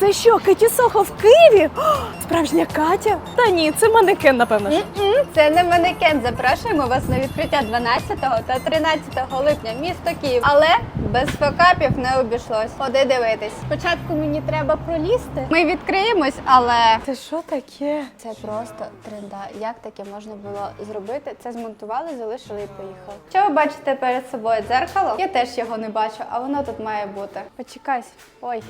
Це що, Кеті Сохо в Києві? О, справжня Катя? Та ні, це манекен, напевно. ж. Це не манекен. Запрошуємо вас на відкриття 12 та 13 липня місто Київ. Але без фокапів не обійшлось. Ходи дивитись. Спочатку мені треба пролізти. Ми відкриємось, але Це що таке? це просто тренда. Як таке можна було зробити? Це змонтували, залишили і поїхали. Що ви бачите перед собою дзеркало? Я теж його не бачу, а воно тут має бути. Почекай. Ой.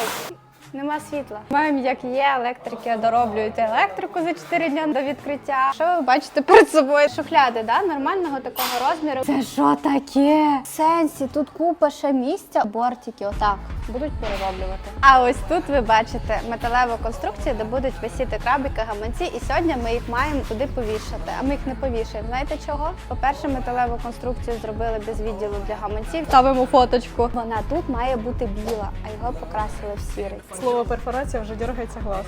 Ой. Нема світла. Маємо, як є, електрики дороблюють електрику за 4 дня до відкриття. Що ви бачите перед собою? Шухляди, да? нормального такого розміру. Це що таке? В Сенсі, тут купа ще місця. Бортики, отак, будуть перероблювати. А ось тут ви бачите металеву конструкцію, де будуть висіти крабики, гаманці, і сьогодні ми їх маємо туди повішати. А ми їх не повішаємо. Знаєте чого? По-перше, металеву конструкцію зробили без відділу для гаманців. Ставимо фоточку. Вона тут має бути біла, а його покрасили в сірий. Слово перфорація вже дергається глаз.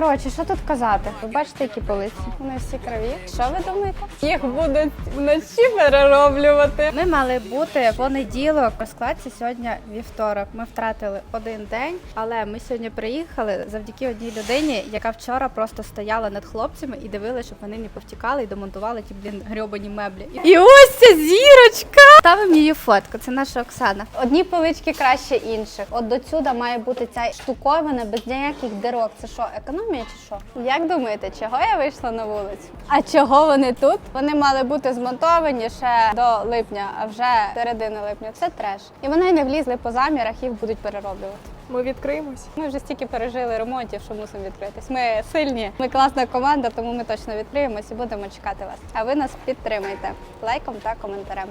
Коротше, що тут казати? Ви бачите, які полиці? Вони всі крові. Що ви думаєте? Їх будуть вночі перероблювати. Ми мали бути понеділок у складці сьогодні вівторок. Ми втратили один день, але ми сьогодні приїхали завдяки одній людині, яка вчора просто стояла над хлопцями і дивилася, щоб вони не повтікали і домонтували ті блін грьобані меблі. І ось ця зірочка. Ставимо її фотку. Це наша Оксана. Одні полички краще інших. От до сюди має бути ця штуковина без ніяких дирок. Це що, економія чи що? Як думаєте, чого я вийшла на вулицю? А чого вони тут? Вони мали бути змонтовані ще до липня, а вже середини липня. Це треш. І вони не влізли по замірах, їх будуть перероблювати. Ми відкриємось. Ми вже стільки пережили ремонтів, що мусимо відкритись. Ми сильні, ми класна команда, тому ми точно відкриємось і будемо чекати вас. А ви нас підтримайте лайком та коментарем.